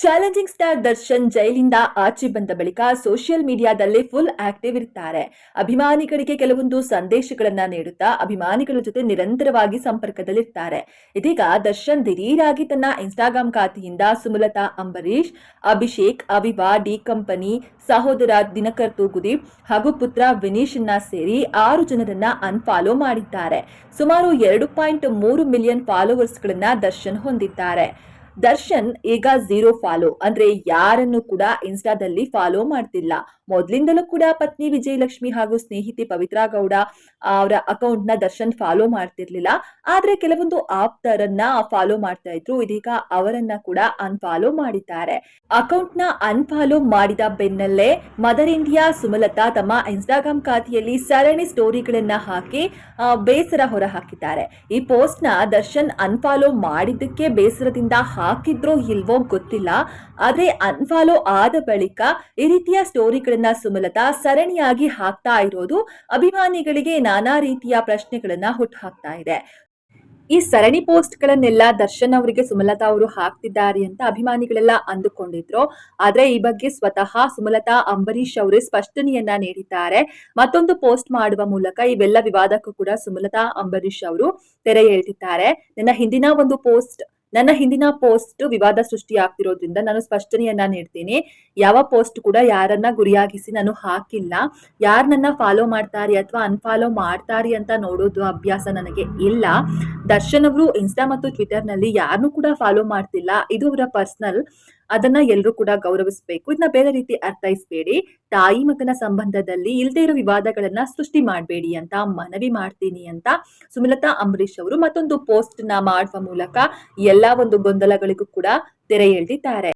Challenging star Darshan ಜೈಲಿಂದ ಆಚೆ ಬಂದ ಬಳಿಕ ಸೋಷಿಯಲ್ ಮೀಡಿಯಾದಲ್ಲಿ ಫುಲ್ ಆಕ್ಟಿವ್ ಇರ್ತಾರೆ. ಅಭಿಮಾನಿಗಳಿಗೆ ಕೆಲವೊಂದು ಸಂದೇಶಗಳನ್ನ ನೀಡುತ್ತಾ ಅಭಿಮಾನಿಗಳ ಜೊತೆ ನಿರಂತರವಾಗಿ ಸಂಪರ್ಕದಲ್ಲಿರ್ತಾರೆ. ಇದೀಗ ದರ್ಶನ್ ದಿಢೀರಾಗಿ ತನ್ನ ಇನ್ಸ್ಟಾಗ್ರಾಮ್ ಖಾತೆಯಿಂದ ಸುಮಲತಾ ಅಂಬರೀಶ್ ಅಭಿಷೇಕ್, ಅವಿವಾ, ಡಿ ಕಂಪನಿ, ಸಹೋದರ ದಿನಕರ್ ತೂಗುದಿ ಹಾಗೂ ಪುತ್ರ ವಿನೀಶ್ನ ಸೇರಿ ಆರು ಜನರನ್ನ ಅನ್ಫಾಲೋ ಮಾಡಿದ್ದಾರೆ. ಸುಮಾರು ಎರಡು ಪಾಯಿಂಟ್ ಮೂರು ಮಿಲಿಯನ್ ಫಾಲೋವರ್ಸ್ಗಳನ್ನ ದರ್ಶನ್ ಹೊಂದಿದ್ದಾರೆ. ದರ್ಶನ್ ಈಗ ಝೀರೋ ಫಾಲೋ ಅಂದ್ರೆ ಯಾರನ್ನು ಕೂಡ ಇನ್ಸ್ಟಾದಲ್ಲಿ ಫಾಲೋ ಮಾಡ್ತಿಲ್ಲ. ಮೊದಲಿಂದಲೂ ಕೂಡ ಪತ್ನಿ ವಿಜಯಲಕ್ಷ್ಮಿ ಹಾಗೂ ಸ್ನೇಹಿತೆ ಪವಿತ್ರಾ ಗೌಡ ಅವರ ಅಕೌಂಟ್ನ ದರ್ಶನ್ ಫಾಲೋ ಮಾಡ್ತಿರ್ಲಿಲ್ಲ. ಆದ್ರೆ ಕೆಲವೊಂದು ಆಪ್ತರನ್ನ ಫಾಲೋ ಮಾಡ್ತಾ ಇದ್ರು. ಇದೀಗ ಅವರನ್ನ ಕೂಡ ಅನ್ಫಾಲೋ ಮಾಡಿದ್ದಾರೆ. ಅಕೌಂಟ್ನ ಅನ್ಫಾಲೋ ಮಾಡಿದ ಬೆನ್ನಲ್ಲೇ ಮದರ್ ಇಂಡಿಯಾ ಸುಮಲತಾ ತಮ್ಮ ಇನ್ಸ್ಟಾಗ್ರಾಮ್ ಖಾತೆಯಲ್ಲಿ ಸರಣಿ ಸ್ಟೋರಿಗಳನ್ನ ಹಾಕಿ ಬೇಸರ ಹೊರ ಹಾಕಿದ್ದಾರೆ ಈ ಪೋಸ್ಟ್ನ ದರ್ಶನ್ ಅನ್ಫಾಲೋ ಮಾಡಿದ್ದಕ್ಕೆ ಬೇಸರದಿಂದ ಹಾಕಿದ್ರೋ ಇಲ್ವೋ ಗೊತ್ತಿಲ್ಲ. ಆದರೆ ಅನ್ಫಾಲೋ ಆದ ಬಳಿಕ ಈ ರೀತಿಯ ಸ್ಟೋರಿಗಳನ್ನ ಸುಮಲತಾ ಸರಣಿಯಾಗಿ ಹಾಕ್ತಾ ಇರೋದು ಅಭಿಮಾನಿಗಳಿಗೆ ನಾನಾ ರೀತಿಯ ಪ್ರಶ್ನೆಗಳನ್ನ ಹುಟ್ಟುಹಾಕ್ತಾ ಇದೆ. ಈ ಸರಣಿ ಪೋಸ್ಟ್ಗಳನ್ನೆಲ್ಲ ದರ್ಶನ್ ಅವರಿಗೆ ಸುಮಲತಾ ಅವರು ಹಾಕ್ತಿದ್ದಾರೆ ಅಂತ ಅಭಿಮಾನಿಗಳೆಲ್ಲ ಅಂದುಕೊಂಡಿದ್ರು. ಆದ್ರೆ ಈ ಬಗ್ಗೆ ಸ್ವತಃ ಸುಮಲತಾ ಅಂಬರೀಶ್ ಅವರು ಸ್ಪಷ್ಟನೆಯನ್ನ ನೀಡಿದ್ದಾರೆ. ಮತ್ತೊಂದು ಪೋಸ್ಟ್ ಮಾಡುವ ಮೂಲಕ ಇವೆಲ್ಲ ವಿವಾದಕ್ಕೂ ಕೂಡ ಸುಮಲತಾ ಅಂಬರೀಶ್ ಅವರು ತೆರೆ ಎಳೆದಿದ್ದಾರೆ ನನ್ನ ಹಿಂದಿನ ಒಂದು ಪೋಸ್ಟ್ ನನ್ನ ಹಿಂದಿನ ಪೋಸ್ಟ್ ವಿವಾದ ಸೃಷ್ಟಿಯಾಗ್ತಿರೋದ್ರಿಂದ ನಾನು ಸ್ಪಷ್ಟನೆಯನ್ನ ನೀಡ್ತೀನಿ. ಯಾವ ಪೋಸ್ಟ್ ಕೂಡ ಯಾರನ್ನ ಗುರಿಯಾಗಿಸಿ ನಾನು ಹಾಕಿಲ್ಲ. ಯಾರು ನನ್ನ ಫಾಲೋ ಮಾಡ್ತಾರೆ ಅಥವಾ ಅನ್ಫಾಲೋ ಮಾಡ್ತಾರೆ ಅಂತ ನೋಡೋದು ಅಭ್ಯಾಸ ನನಗೆ ಇಲ್ಲ. ದರ್ಶನ್ ಅವರು ಇನ್ಸ್ಟಾ ಮತ್ತು ಟ್ವಿಟರ್ನಲ್ಲಿ ಯಾರನ್ನೂ ಕೂಡ ಫಾಲೋ ಮಾಡ್ತಿಲ್ಲ. ಇದು ಅವರ ಪರ್ಸನಲ್. ಅದನ್ನ ಎಲ್ಲರೂ ಕೂಡ ಗೌರವಿಸಬೇಕು. ಇದನ್ನ ಬೇರೆ ರೀತಿ ಅರ್ಥೈಸಬೇಡಿ. ತಾಯಿ ಮಗನ ಸಂಬಂಧದಲ್ಲಿ ಇಲ್ದೆ ಇರೋ ವಿವಾದಗಳನ್ನ ಸೃಷ್ಟಿ ಮಾಡಬೇಡಿ ಅಂತ ಮನವಿ ಮಾಡ್ತೀನಿ ಅಂತ ಸುಮಲತಾ ಅಂಬರೀಶ್ ಅವರು ಮತ್ತೊಂದು ಪೋಸ್ಟ್ನ ಮಾಡುವ ಮೂಲಕ ಎಲ್ಲಾ ಒಂದು ಗೊಂದಲಗಳಿಗೂ ಕೂಡ ತೆರೆ ಎಳೆದಿದ್ದಾರೆ.